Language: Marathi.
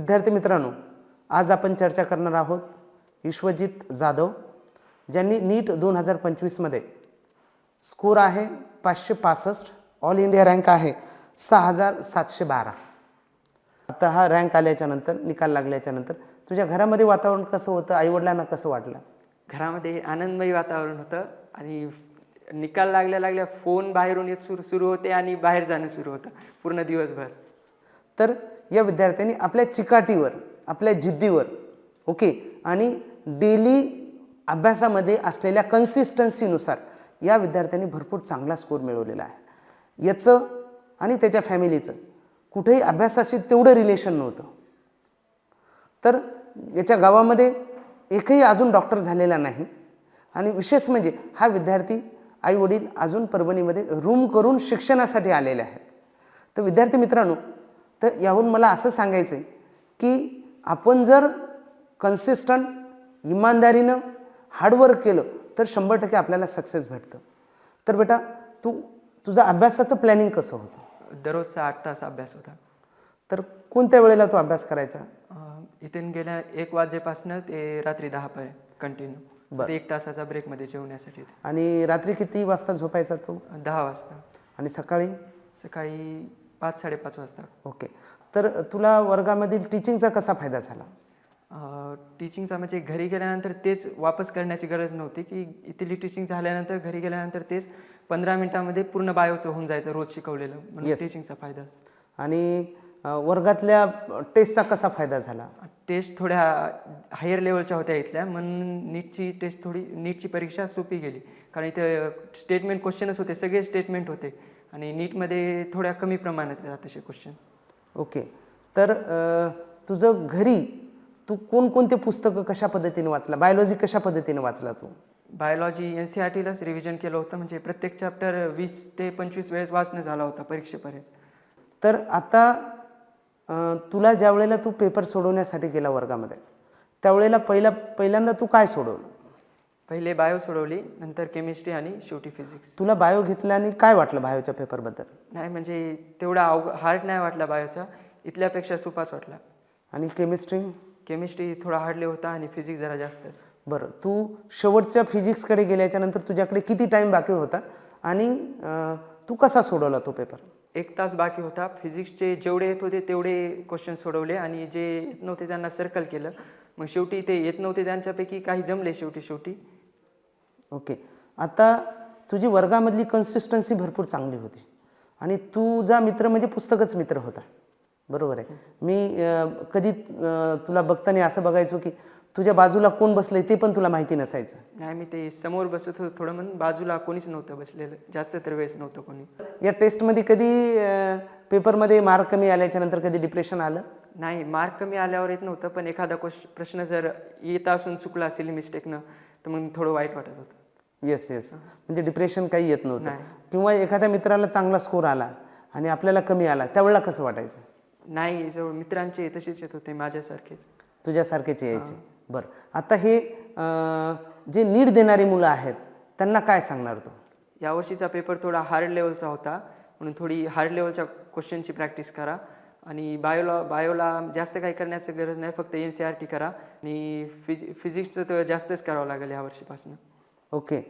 विद्यार्थी मित्रांनो आज आपण चर्चा करणार आहोत विश्वजित जाधव ज्यांनी नीट दोन हजार पंचवीसमध्ये स्कोर आहे पाचशे पासष्ट ऑल इंडिया रँक आहे सहा हजार सातशे बारा. आता हा रँक आल्याच्यानंतर निकाल लागल्याच्यानंतर तुझ्या घरामध्ये वातावरण कसं होतं? आईवडिलांना कसं वाटलं? घरामध्ये आनंदमयी वातावरण होतं आणि निकाल लागल्या लागल्या फोन बाहेरून येत सुरू सुरू होते आणि बाहेर जाणं सुरू होतं पूर्ण दिवसभर. तर या विद्यार्थ्यांनी आपल्या चिकाटीवर आपल्या जिद्दीवर ओके? आणि डेली अभ्यासामध्ये असलेल्या कन्सिस्टन्सीनुसार या विद्यार्थ्यांनी भरपूर चांगला स्कोर मिळवलेला आहे. याचं आणि त्याच्या फॅमिलीचं कुठेही अभ्यासाशी तेवढं रिलेशन नव्हतं. तर याच्या गावामध्ये एकही अजून डॉक्टर झालेला नाही. आणि विशेष म्हणजे हा विद्यार्थी आईवडील अजून परभणीमध्ये रूम करून शिक्षणासाठी आलेले आहेत. तर विद्यार्थी मित्रांनो तर याहून मला असं सांगायचं आहे की आपण जर कन्सिस्टंट इमानदारीनं हार्डवर्क केलं तर शंभर टक्के आपल्याला सक्सेस भेटतं. तर बेटा तू तुझं अभ्यासाचं प्लॅनिंग कसं होतं? दररोजचा आठ तास अभ्यास होता. तर कोणत्या वेळेला तू अभ्यास करायचा? इथून गेल्या एक वाजेपासनं ते रात्री दहापर्यंत कंटिन्यू एक तासाचा ब्रेकमध्ये जेवण्यासाठी. आणि रात्री किती वाजता झोपायचा तू? दहा वाजता. आणि सकाळी? सकाळी पाच साडेपाच वाजता. ओके. तर तुला वर्गामधील टीचिंगचा कसा फायदा झाला? अं, टीचिंगचा म्हणजे घरी गेल्यानंतर तेच वापस करण्याची गरज नव्हती की इथली टीचिंग झाल्यानंतर घरी गेल्यानंतर तेच पंधरा मिनिटामध्ये पूर्ण बायोचं होऊन जायचं रोज शिकवलेलं. म्हणून Yes. टीचिंगचा फायदा. आणि अ, वर्गातल्या टेस्टचा कसा फायदा झाला? टेस्ट थोड्या हायर लेवलच्या होत्या इथल्या म्हणून नीटची टेस्ट थोडी नीटची परीक्षा सोपी गेली. कारण इथे स्टेटमेंट क्वेश्चनच होते सगळे स्टेटमेंट होते. आणि नीटमध्ये थोड्या कमी प्रमाणात येतात तसे क्वेश्चन ओके. तर अ, तुझं घरी तू कोणकोणते पुस्तकं कशा पद्धतीने वाचला? बायोलॉजी कशा पद्धतीने वाचला तू? बायोलॉजी एन सी आर टीलाच रिव्हिजन केलं होतं. म्हणजे प्रत्येक चॅप्टर वीस ते पंचवीस वेळेस वाचणं झाला होता परीक्षेपर्यंत. तर आता अ, तुला ज्या वेळेला तू पेपर सोडवण्यासाठी गेला वर्गामध्ये त्यावेळेला पहिला पहिल्यांदा तू काय सोडवलं? पहिले बायो सोडवली नंतर केमिस्ट्री आणि शेवटी फिजिक्स तुला बायो घेतला आणि काय वाटलं बायोच्या पेपरबद्दल नाही म्हणजे तेवढा अवघ हार्ड नाही वाटला बायोचा. इथल्यापेक्षा सोपाच वाटला. आणि केमिस्ट्री केमिस्ट्री थोडा हार्डली होता आणि फिजिक्स जरा जास्तच बरं तू शेवटच्या फिजिक्सकडे गेल्याच्यानंतर तुझ्याकडे किती टाईम बाकी होता? आणि अ, तू कसा सोडवला तो पेपर एक तास बाकी होता. फिजिक्सचे जेवढे येत होते तेवढे क्वेश्चन सोडवले आणि जे येत नव्हते त्यांना सर्कल केलं. मग शेवटी ते येत नव्हते त्यांच्यापैकी काही जमले शेवटी शेवटी ओके. आता तुझी वर्गामधली कन्सिस्टन्सी भरपूर चांगली होती. आणि तुझा मित्र म्हणजे पुस्तकच मित्र होता. बरोबर आहे. मी कधी तुला बघताना असं बघायचो की तुझ्या बाजूला कोण बसलंय ते पण तुला माहिती नसायचं. नाही मी ते समोर बसत होतो थोडं म्हणून बाजूला कोणीच नव्हतं बसलेलं. जास्त तर वेळेस नव्हतं कोणी. या टेस्टमध्ये कधी पेपरमध्ये मार्क कमी आल्याच्यानंतर कधी डिप्रेशन आलं? नाही मार्क कमी आल्यावर येत नव्हतं पण एखादा क्वेश्चन प्रश्न जर येत असून चुकला असेल मिस्टेकनं तर मग थोडं वाईट वाटत होतं. येस येस म्हणजे डिप्रेशन काही येत नव्हतं. किंवा एखाद्या मित्राला चांगला स्कोर आला आणि आपल्याला कमी आला त्यावेळेला कसं वाटायचं? नाही जवळ मित्रांचे तसेच येत होते माझ्यासारखेच तुझ्यासारखेच यायचे. बरं. आता हे जे नीट देणारी मुलं आहेत त्यांना काय सांगणार तू? यावर्षीचा पेपर थोडा हार्ड लेवलचा होता म्हणून थोडी हार्ड लेवलच्या क्वेश्चनची प्रॅक्टिस करा. आणि बायोला बायोला जास्त काही करण्याची गरज नाही फक्त एन सी आर टी करा. आणि फिजि फिजिक्सचं तर जास्तच करावं लागेल यावर्षीपासून ओके